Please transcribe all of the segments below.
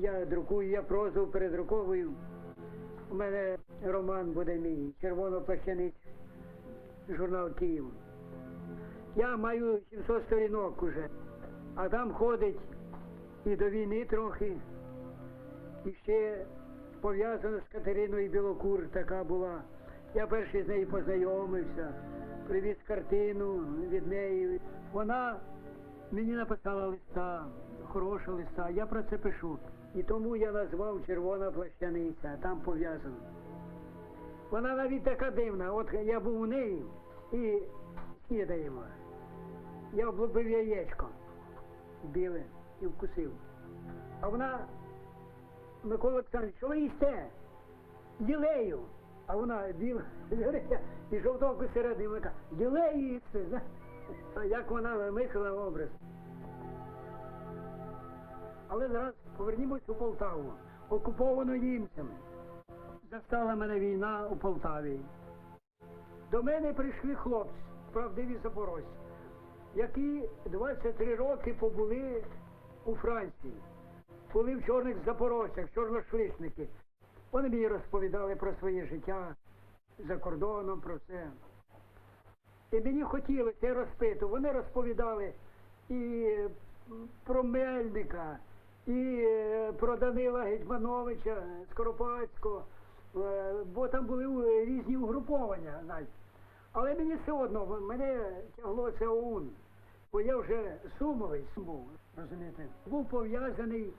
я друкую, я прозу передруковую. У мене роман буде мій червоно-плащаниць, журнал Київ. Я маю 700 сторінок уже, а там ходить і до війни трохи, і ще пов'язано з Катериною Білокур така була. Я перший з нею познайомився, привіз картину від неї. Вона мені написала листа, хорошого листа, я про це пишу. І тому я назвав червона плащаниця, там пов'язано. Вона навіть така дивна. От я був у неї і снідаємо. Я облупив яєчко біле і вкусив. А вона, Микола Олександрович, що ви їсте? Ділею. А вона біла і вона каже, ділею їсти. Як вона вимислила образ. Але зараз повернімось у Полтаву, окуповану німцями. Застала мене війна у Полтаві. До мене прийшли хлопці, правдиві запорожці, які 23 роки побули у Франції, були в чорних запорожцях, чорношличники. Вони мені розповідали про своє життя за кордоном, про все. І мені хотілося, я розпитував, вони розповідали і про Мельника, і е, про Данила Гетьмановича Скоропадського, е, бо там були е, різні угруповання навіть. Але мені все одно, мене тягло це ОУН, бо я вже сумовий був, розумієте, був пов'язаний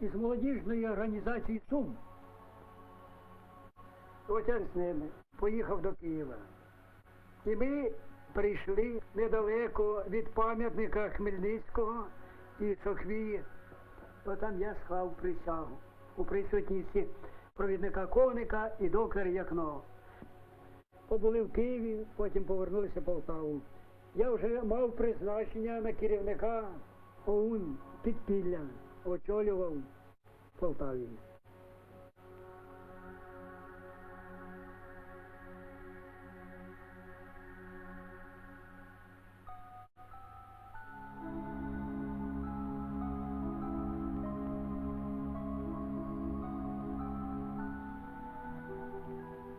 із молодіжною організацією Сум. От я з ними поїхав до Києва. І ми прийшли недалеко від пам'ятника Хмельницького і Сохвії. То там я склав присягу у присутності провідника Ковника і доктора Якно. Побули в Києві, потім повернулися в Полтаву. Я вже мав призначення на керівника ОУН підпілля, очолював в Полтаві.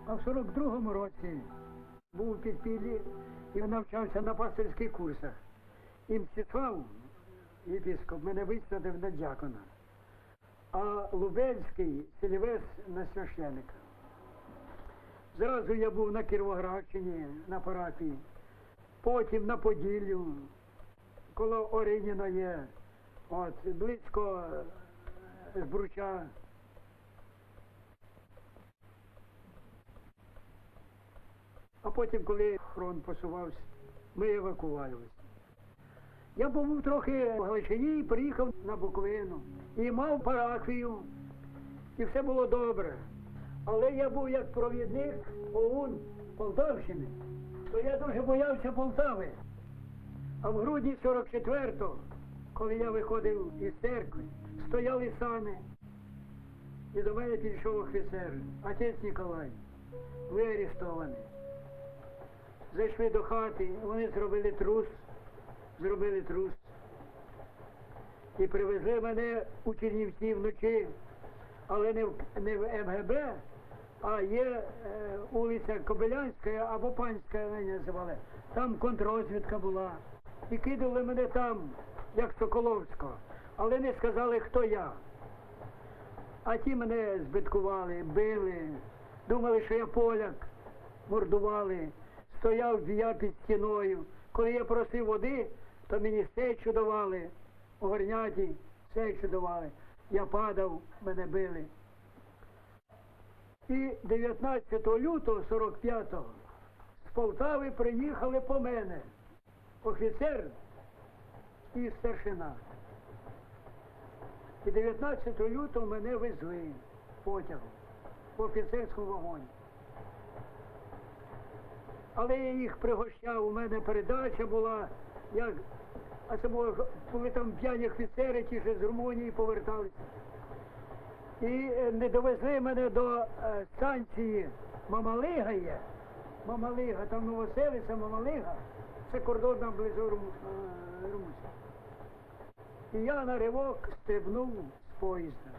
А в 42-му році був у підпіллі і навчався на пастирських курсах. І Мстислав, єпископ, мене висадив на дякона. А Лубенський Селівес на священика. Зразу я був на Кіровоградщині, на парафії, потім на Поділлю, коло Орініна є, от, близько Збруча. Потім, коли фронт посувався, ми евакувалися. Я був трохи в Галичині і приїхав на Буковину. І мав парафію, і все було добре. Але я був як провідник ОУН Полтавщини, то я дуже боявся Полтави. А в грудні 44-го, коли я виходив із церкви, стояли сани. І до мене підійшов офіцер, отець Ніколай, ви арестовані зайшли до хати, вони зробили трус, зробили трус. І привезли мене у Чернівці вночі, але не в, не в МГБ, а є е, вулиця Кобилянська або Панська вони називали. Там контррозвідка була. І кидали мене там, як Соколовського, але не сказали, хто я. А ті мене збиткували, били, думали, що я поляк, мордували, стояв я під стіною. Коли я просив води, то мені сечу давали, у горняті сечу давали. Я падав, мене били. І 19 лютого 45-го з Полтави приїхали по мене офіцер і старшина. І 19 лютого мене везли потягом в офіцерському вагоні. Але я їх пригощав, у мене передача була, як, а це було, були там п'яні офіцери, ті що з Румунії поверталися. І е, не довезли мене до е, станції Мамалига є. Мамалига, там Новоселиця, Мамалига. Це кордон там близько Рум, е, І я на ривок стрибнув з поїзда.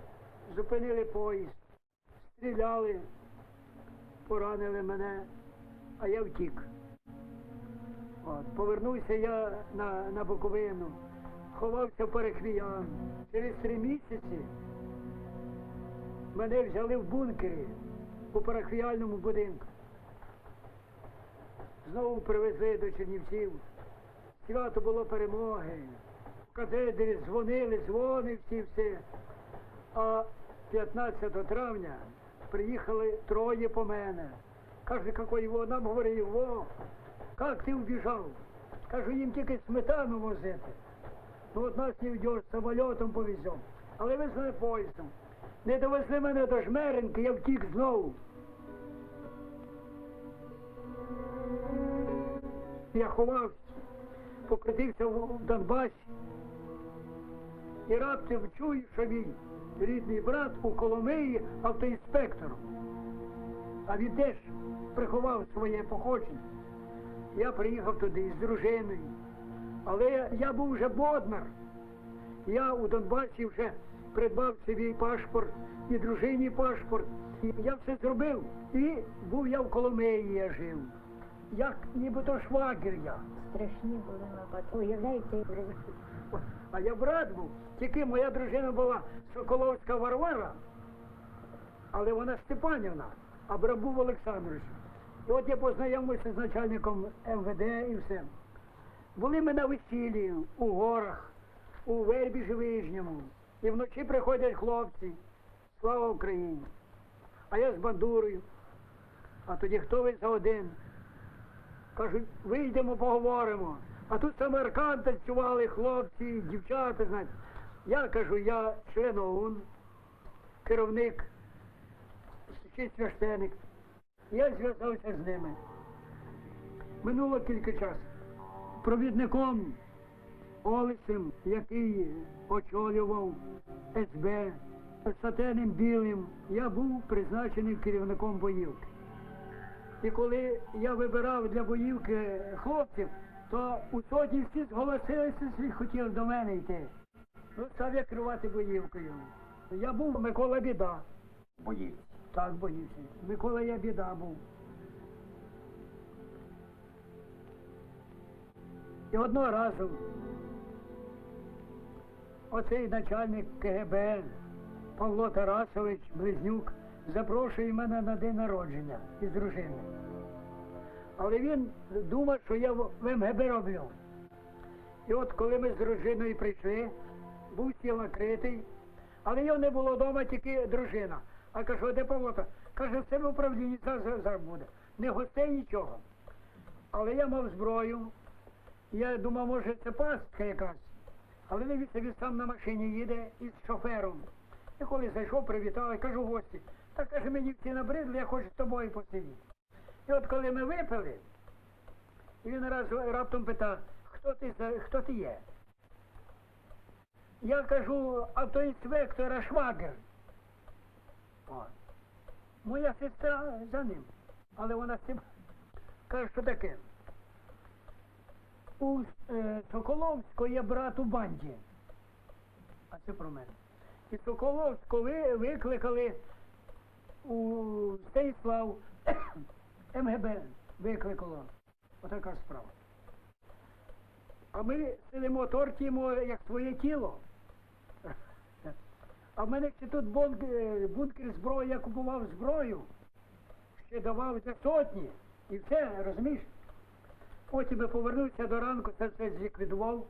Зупинили поїзд, стріляли, поранили мене, а я втік. От, повернувся я на, на Буковину, ховався в Перехвіян. Через три місяці мене взяли в бункері у парахвіальному будинку. Знову привезли до Чернівців. Свято було перемоги. Катедрі дзвонили, дзвони всі все. А 15 травня приїхали троє по мене. Каже, який во, нам говорив, во, як ти убіжав? Кажу, їм тільки сметану возити. Ну от нас не вдеш, самольотом повеземо. Але везли поїздом. Не довезли мене до Жмеринки, я втік знову. Я ховався, покрутився в в Донбасі. І раптом чую, що мій рідний брат у Коломиї автоінспектором. А він теж приховав своє походження. Я приїхав туди з дружиною. Але я був вже боднар. Я у Донбасі вже придбав собі паспорт і дружині паспорт. І я все зробив. І був я в Коломиї, я жив. Як нібито швагір я. Страшні були нападки. Уявляєте, А я брат був. Тільки моя дружина була Соколовська Варвара, але вона Степанівна, а брат був Олександрович. От я познайомився з начальником МВД і все. Були ми на весіллі у горах, у Вербіжі Вижньому. І вночі приходять хлопці. Слава Україні! А я з бандурою. А тоді хто ви за один? Кажуть, вийдемо, поговоримо. А тут самаркан танцювали хлопці, дівчата, знаєте. Я кажу, я член ОУН, керівник, чи священик. Я зв'язався з ними. Минуло кілька часу. Провідником Олесем, який очолював СБ, сатеним білим, я був призначений керівником боївки. І коли я вибирав для боївки хлопців, то у сотні всі зголосилися, всі хотіли до мене йти. Ну, став я керувати боївкою. Я був Микола Біда. Боїться. Так боївся. Микола я біда був. І одного разу оцей начальник КГБ Павло Тарасович Близнюк запрошує мене на день народження із дружиною. Але він думав, що я в МГБ роблю. І от коли ми з дружиною прийшли, був стіл накритий, але його не було вдома, тільки дружина. А кажу, «А де Павло? Каже, себе в управлінні зараз, зараз. Не гостей нічого. Але я мав зброю. Я думав, може, це пастка якась. Але дивіться, він сам на машині їде із шофером. І коли зайшов, привітав, кажу, гості. Так каже, мені всі набридли, я хочу з тобою посидіти. І от коли ми випили, він раз раптом питав, хто ти, хто ти є? Я кажу, автоінспектора Швагер. О. Моя сестра за ним. Але вона з каже, що таке. У е, Соколовського є брат у банді. А це про мене. І Соколовського ви, викликали у Стейслав МГБ викликало. Отака справа. А ми сидимо, тортімо як своє тіло. А в мене ще тут бункер, бункер зброї, я купував зброю, ще давав за сотні. І все, розумієш? Потім я повернувся до ранку, це все зліквідував.